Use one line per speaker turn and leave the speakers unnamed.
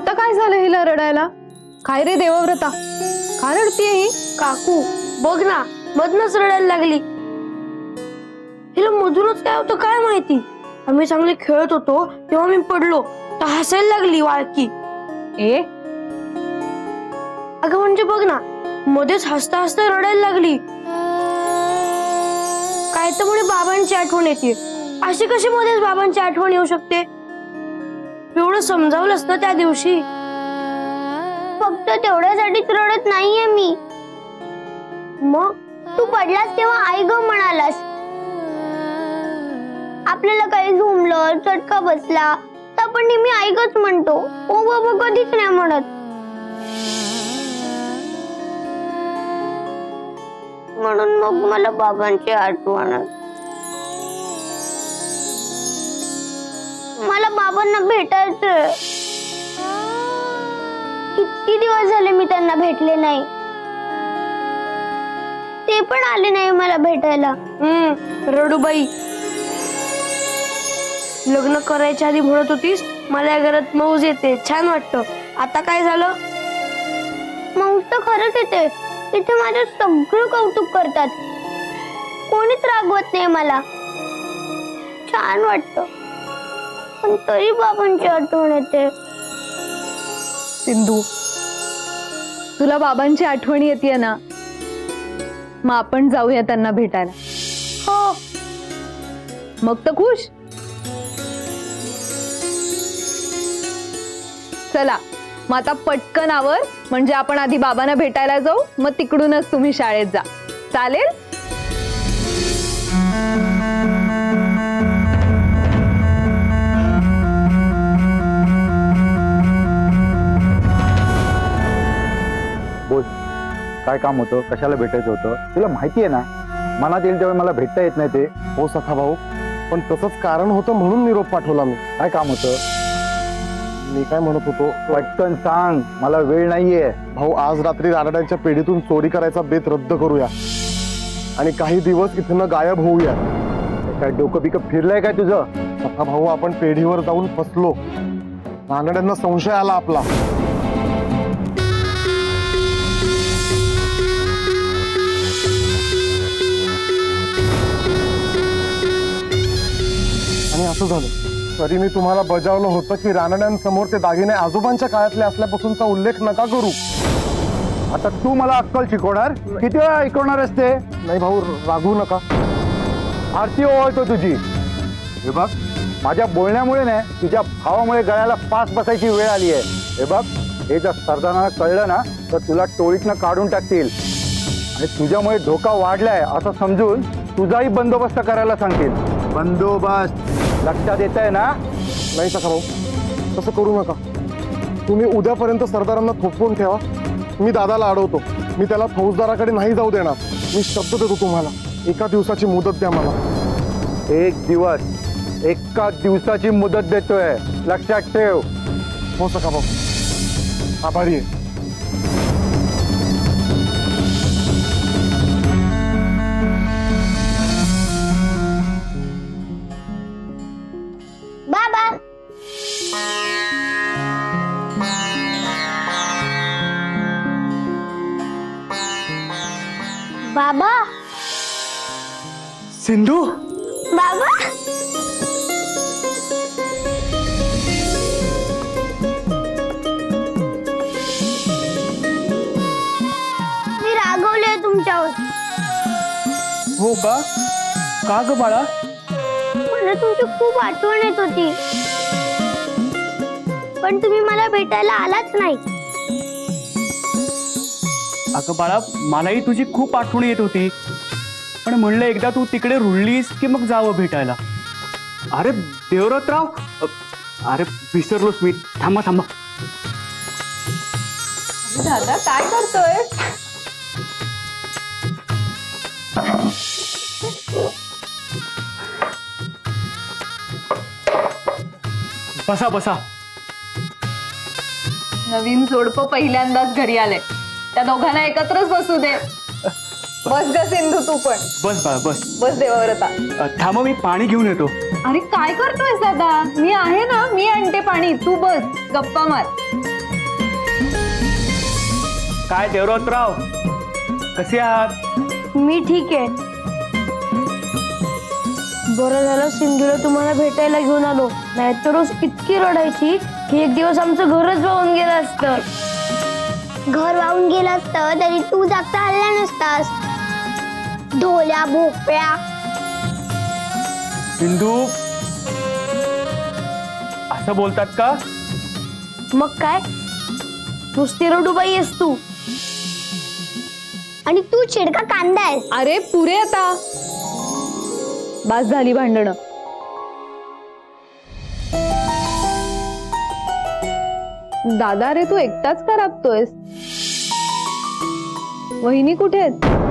आता काय झालं हिला रडायला? काय रे देवव्रता? का रडतीये ही?
काकू बघ ना मधनच रडायला लागली. हिला मधूनच काय होतं काय माहिती? आम्ही चांगले खेळत होतो तेव्हा मी पडलो. तर हसायला लागली वाळकी.
ए?
अगं म्हणजे बघ ना मध्येच हसता हसता रडायला लागली. काय तर म्हणे बाबांची आठवण येते. अशी कशी मध्येच बाबांची आठवण येऊ शकते? एवढं समजावलं ना त्या दिवशी.
फक्त तेवढ्यासाठीच रडत नाहीये मी.
मग
तू पडलास तेव्हा आई ग म्हणालास. आपल्याला काही झुमलं चटका बसला तर आपण नेहमी ऐकच गच म्हणतो. ओ बाबा कधीच नाही म्हणत. म्हणून मग मला बाबांची आठवण मला बाबांना भेटायचंय. किती दिवस झाले मी त्यांना भेटले नाही. ते पण आले नाही मला भेटायला.
हम्म रडूबाई. लग्न करायच्या आधी म्हणत होतीस मला या घरात मौज येते. छान वाटतं. आता काय झालं?
मग तर खरंच येते. इथे माझं सगळं कौतुक करतात. कोणीच रागवत नाही मला. छान वाटत. पण तरी बाबांची आठवण येते.
सिंधू तुला बाबांची आठवण येते ना? मग आपण जाऊया त्यांना भेटायला.
हो.
मग तर खुश. चला मग आता पटकन आवर. म्हणजे आपण आधी बाबांना भेटायला जाऊ मग तिकडूनच तुम्ही शाळेत जा. चालेल?
काय काम होतं कशाला भेटायचं होतं तुला माहिती आहे ना? मनात येईल तेव्हा मला भेटता येत नाही ते.
हो सखा भाऊ पण तसंच कारण होतं म्हणून निरोप पाठवला मी.
काय काम होतं?
मी काय म्हणत होतो
पटकन सांग. मला वेळ नाहीये.
भाऊ आज रात्री रानड्यांच्या पेढीतून चोरी करायचा बेत रद्द करूया. आणि काही दिवस इथनं गायब होऊया.
काय डोकं बिकं फिरलंय काय तुझं?
सखा भाऊ आपण पेढीवर जाऊन फसलो. रानड्यांना संशय आला आपला. असं झालं. तरी मी तुम्हाला बजावलं होतं की रानड्यांसमोर ते दागिने आजोबांच्या काळातले असल्यापासूनचा उल्लेख नका करू.
आता तू मला अक्कल शिकवणार? किती वेळा ऐकवणार असते
नाही भाऊ रागवू नका.
आरती ओळखतो तुझी. हे बघ माझ्या बोलण्यामुळे नाही तुझ्या भावामुळे गळ्याला पास बसायची वेळ आली आहे. हे बघ हे जर सरदारांना कळलं ना तर तुला टोळीतनं काढून टाकतील. आणि तुझ्यामुळे धोका वाढलाय असं समजून तुझाही बंदोबस्त करायला सांगतील. बंदोबस्त. लक्षात येत आहे ना?
नाही सखा भाऊ. तसं करू नका. तुम्ही उद्यापर्यंत सरदारांना थोपवून ठेवा. मी दादाला अडवतो मी त्याला फौजदाराकडे नाही जाऊ देणार. मी शब्द देतो तुम्हाला. एका दिवसाची मुदत द्या मला.
एक दिवस. एका दिवसाची मुदत देतोय. लक्षात ठेव.
हो सखा भाऊ. आभारी आहे. सिंधू?
बाबा? मी रागवले तुमच्यावर.
हो का? का ग बाळा?
मला तुमची खूप आठवण येत होती. पण तुम्ही मला भेटायला आलाच नाही.
अगं बाळा मलाही तुझी खूप आठवण येत होती. पण म्हणलं एकदा तू तिकडे रुळलीस की मग जावं भेटायला. अरे देवरतराव अ, अरे विसरलोस मी. थांबा थांबा.
दादा काय करतोय?
बसा बसा.
नवीन जोडपं पहिल्यांदाच घरी आलंय त्या दोघांना एकत्रच बसू दे. बस ग सिंधू तू पण.
बस बाळा बस.
बस देवाव्रता
अ, थांबा मी पाणी घेऊन येतो.
अरे काय करतोयस दादा? मी आहे ना मी आणते पाणी. तू बस गप्पा मार.
काय देवरावराव? कसे आहात?
मी ठीक आहे. बरं झालं सिंधूला तुम्हाला भेटायला घेऊन आलो. नाहीतर रोज इतकी रडायची की एक दिवस आमचं घरच वाहून गेलं असतं.
घर वाहून गेलं असतं तरी तू जागता हल्ला नसतास. ढोल्या भोपळ्या.
सिंधू असं बोलतात का?
मग काय? नुसती रडूबाई आहेस तू.
आणि तू चिडका कांदा आहेस.
अरे पुरे आता. बास झाली भांडणं. दादा रे तू एकटाच का राबतोयस? वहिनी कुठे आहेत?